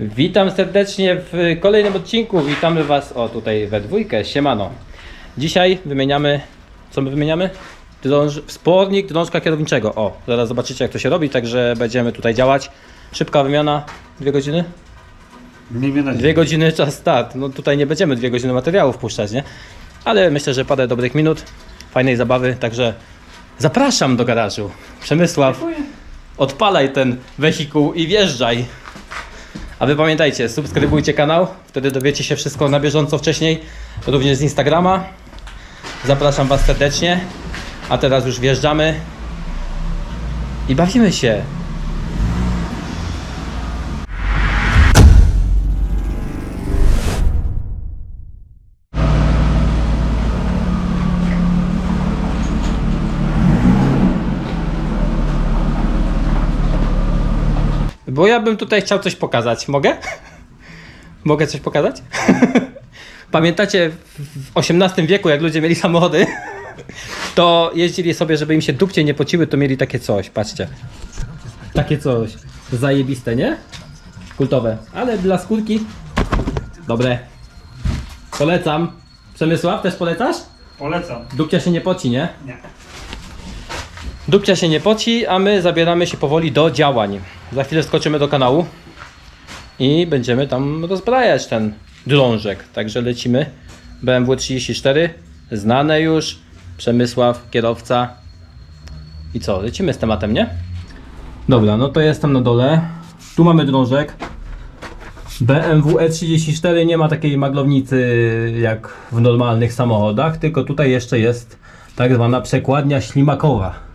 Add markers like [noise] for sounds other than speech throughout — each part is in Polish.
Witam serdecznie w kolejnym odcinku. Witamy Was, o tutaj we dwójkę, siemano. Dzisiaj wymieniamy, co my wymieniamy? Drąż, wspornik drążka kierowniczego. O, zaraz zobaczycie jak to się robi, także będziemy tutaj działać. Szybka wymiana, dwie godziny? Miejmy nadzieję. Dwie godziny [laughs] czas start. No tutaj nie będziemy dwie godziny materiału wpuszczać, nie? Ale myślę, że parę dobrych minut, fajnej zabawy, także zapraszam do garażu. Przemysław, odpalaj ten wehikuł i wjeżdżaj. A wy pamiętajcie, subskrybujcie kanał, wtedy dowiecie się wszystko na bieżąco wcześniej, również z Instagrama. Zapraszam was serdecznie. A teraz już wjeżdżamy i bawimy się. Bo ja bym tutaj chciał coś pokazać. Mogę? [laughs] Mogę coś pokazać? [laughs] Pamiętacie w XVIII wieku, jak ludzie mieli samochody, [laughs] to jeździli sobie, żeby im się dupcie nie pociły, to mieli takie coś, patrzcie. Takie coś. Zajebiste, nie? Kultowe. Ale dla skórki dobre. Polecam. Przemysław, też polecasz? Polecam. Dupcia się nie poci, nie? Nie. Dupcia się nie poci, a my zabieramy się powoli do działań. Za chwilę skoczymy do kanału i będziemy tam rozbrajać ten drążek. Także lecimy. BMW 34, znane już. Przemysław, kierowca. I co, lecimy z tematem, nie? Dobra, no to jestem na dole. Tu mamy drążek. BMW E34 nie ma takiej maglownicy jak w normalnych samochodach, tylko tutaj jeszcze jest tak zwana przekładnia ślimakowa.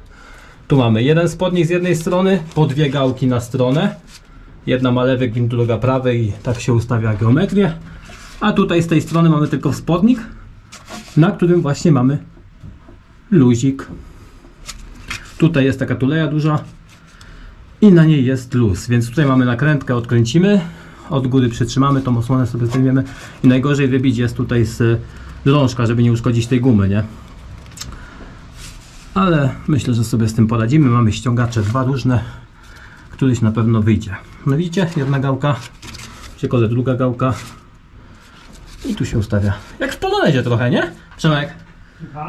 Tu mamy jeden spodnik z jednej strony, po dwie gałki na stronę. Jedna ma lewy gwint, druga prawy i tak się ustawia geometrię. A tutaj z tej strony mamy tylko spodnik, na którym właśnie mamy luzik. Tutaj jest taka tuleja duża i na niej jest luz, więc tutaj mamy nakrętkę, odkręcimy, od góry przytrzymamy, tą osłonę sobie zdejmiemy i najgorzej wybić jest tutaj z drążka, żeby nie uszkodzić tej gumy, nie? Ale myślę, że sobie z tym poradzimy. Mamy ściągacze dwa różne, któryś na pewno wyjdzie. No widzicie, jedna gałka, przykole druga gałka i tu się ustawia. Jak w Polonezie trochę, nie? Przemek,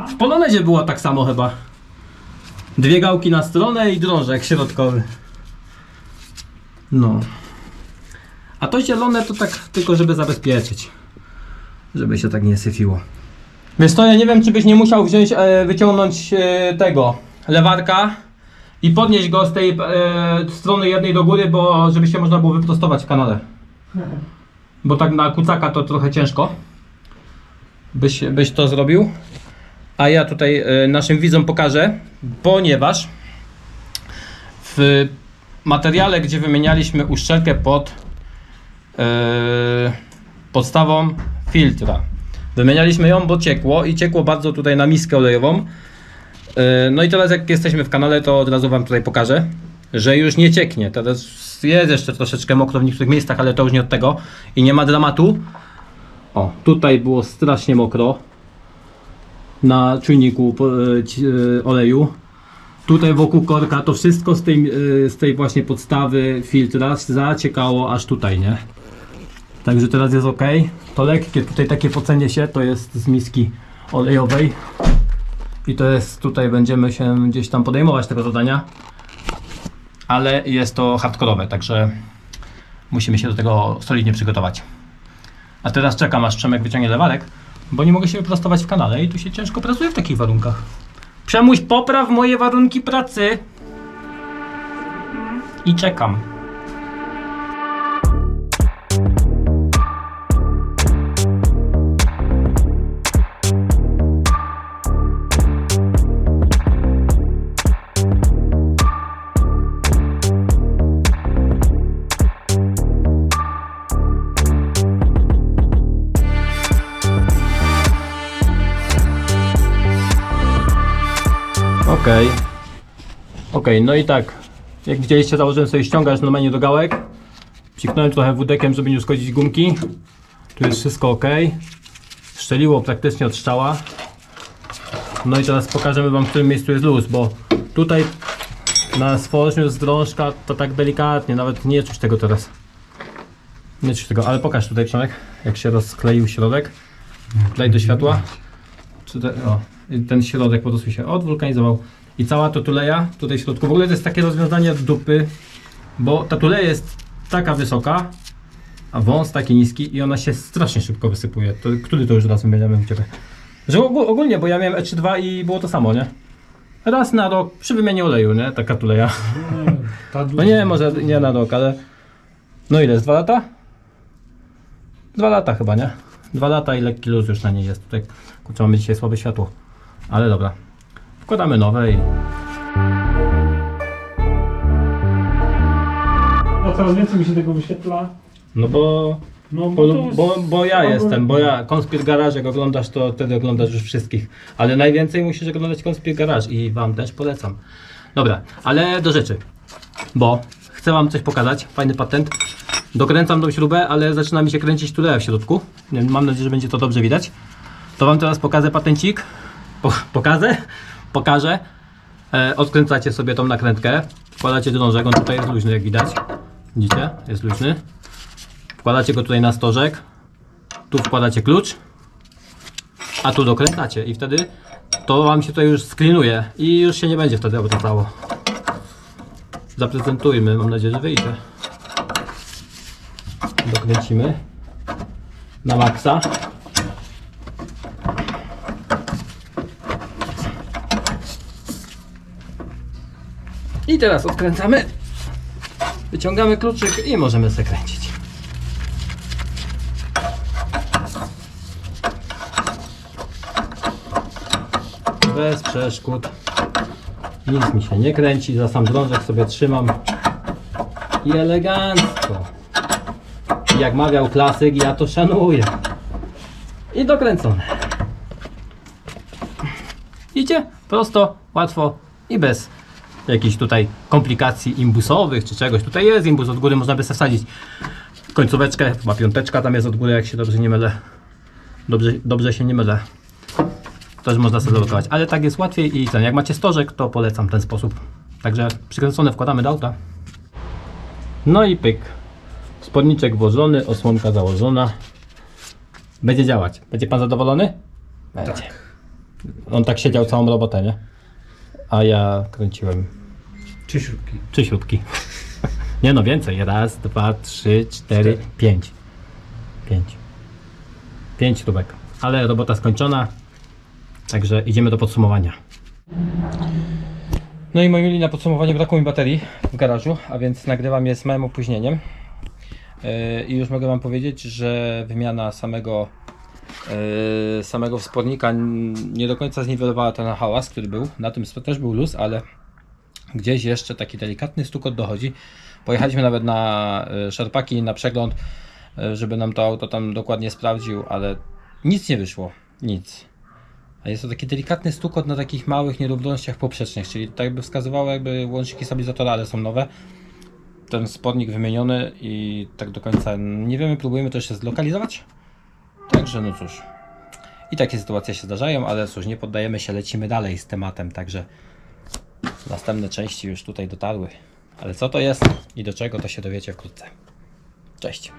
w Polonezie było tak samo chyba. Dwie gałki na stronę i drążek środkowy. No. A to zielone to tak tylko, żeby zabezpieczyć. Żeby się tak nie syfiło. Wiesz co, ja nie wiem, czy byś nie musiał wziąć, e, wyciągnąć e, tego lewarka i podnieść go z tej e, strony jednej do góry, bo żeby się można było wyprostować w kanale. Bo tak na kucaka to trochę ciężko. Byś, byś to zrobił. A ja tutaj e, naszym widzom pokażę, ponieważ w materiale, gdzie wymienialiśmy uszczelkę pod e, podstawą filtra. Wymienialiśmy ją, bo ciekło i ciekło bardzo tutaj na miskę olejową. Yy, No i teraz jak jesteśmy w kanale, to od razu Wam tutaj pokażę, że już nie cieknie. Teraz jest jeszcze troszeczkę mokro w niektórych miejscach, ale to już nie od tego i nie ma dramatu. O, tutaj było strasznie mokro na czujniku ci- e, oleju. Tutaj wokół korka to wszystko z tej, z tej właśnie podstawy filtra zaciekało aż tutaj, nie? Także teraz jest ok. To lekkie, tutaj takie pocenie się, to jest z miski olejowej. I to jest, tutaj będziemy się gdzieś tam podejmować tego zadania. Ale jest to hardkorowe, także musimy się do tego solidnie przygotować. A teraz czekam aż Przemek wyciągnie lewarek, bo nie mogę się wyprostować w kanale i tu się ciężko pracuje w takich warunkach. Przemuś, popraw moje warunki pracy. I czekam. Okej. Okej, no i tak. Jak widzieliście, założyłem sobie ściągacz normalnie do gałek. Psiknąłem trochę wódekiem, żeby nie uszkodzić gumki. Tu jest wszystko ok. Szczeliło praktycznie od strzała. No i teraz pokażemy Wam, w którym miejscu jest luz, bo tutaj na stworzeniu z drążka to tak delikatnie, nawet nie czuć tego teraz. Nie czuć tego, ale pokaż tutaj Przemek, jak się rozkleił środek. Tutaj do światła. Czy te, o, ten środek po prostu się odwulkanizował. I cała to tuleja tutaj w środku. W ogóle to jest takie rozwiązanie dupy, bo ta tuleja jest taka wysoka, a wąs taki niski i ona się strasznie szybko wysypuje. To, który to już raz będziemy u Ciebie? Że ogó- ogólnie, bo ja miałem E32 i było to samo, nie? Raz na rok przy wymianie oleju, nie? Taka tuleja. [laughs] Ta No nie, może nie na rok, ale... No ile, z dwa lata? Dwa lata chyba, nie? Dwa lata i lekki luz już na niej jest. Tutaj, kurczę, mamy dzisiaj słabe światło. Ale dobra. Wkładamy nowe i... No coraz więcej mi się tego wyświetla. No bo... No Bo, bo, bo, bo ja jestem, bo ja Konspir Garage, jak oglądasz, to wtedy oglądasz już wszystkich. Ale najwięcej musisz oglądać Konspir Garage i wam też polecam. Dobra, ale do rzeczy. Bo chcę wam coś pokazać, fajny patent. Dokręcam tą śrubę, ale zaczyna mi się kręcić tuleja w środku. Mam nadzieję, że będzie to dobrze widać. To wam teraz pokażę patencik. Po, pokażę? Pokażę. E, odkręcacie sobie tą nakrętkę. Wkładacie drążek, on tutaj jest luźny jak widać. Widzicie? Jest luźny. Wkładacie go tutaj na stożek. Tu wkładacie klucz. A tu dokręcacie i wtedy to wam się tutaj już sklinuje i już się nie będzie wtedy obracało. Zaprezentujmy, mam nadzieję, że wyjdzie. Dokręcimy na maksa. I teraz odkręcamy. Wyciągamy kluczyk i możemy zakręcić. Bez przeszkód. Nic mi się nie kręci, za sam drążek sobie trzymam. I elegancko. Jak mawiał klasyk, ja to szanuję. I dokręcone. Idzie prosto, łatwo i bez jakichś tutaj komplikacji imbusowych czy czegoś. Tutaj jest imbus od góry, można by sobie wsadzić końcóweczkę, chyba piąteczka tam jest od góry, jak się dobrze nie mylę. Dobrze, dobrze się nie mylę. Też można sobie zablokować, ale tak jest łatwiej i ten, jak macie stożek, to polecam ten sposób. Także przykręcone wkładamy do auta. No i pyk. Spodniczek włożony, osłonka założona. Będzie działać. Będzie pan zadowolony? Będzie. On tak siedział całą robotę, nie? A ja kręciłem Trzy śrubki. trzy śrubki. [laughs] Nie no, więcej. Raz, dwa, trzy, cztery, pięć. Pięć. Pięć śrubek. Ale robota skończona. Także idziemy do podsumowania. No i moi mili, na podsumowanie brakło mi baterii w garażu, a więc nagrywam je z małym opóźnieniem. Yy, I już mogę Wam powiedzieć, że wymiana samego, samego wspornika nie do końca zniwelowała ten hałas, który był. Na tym też był luz, ale gdzieś jeszcze taki delikatny stukot dochodzi. Pojechaliśmy nawet na y, szarpaki, na przegląd, y, żeby nam to auto tam dokładnie sprawdził, ale nic nie wyszło. Nic. A jest to taki delikatny stukot na takich małych nierównościach poprzecznych, czyli tak by wskazywało jakby łączniki stabilizatora, ale są nowe. Ten spodnik wymieniony i tak do końca nie wiemy, próbujemy to jeszcze zlokalizować. Także no cóż. I takie sytuacje się zdarzają, ale cóż, nie poddajemy się, lecimy dalej z tematem, także Następne części już tutaj dotarły. Ale co to jest i do czego to się dowiecie wkrótce. Cześć.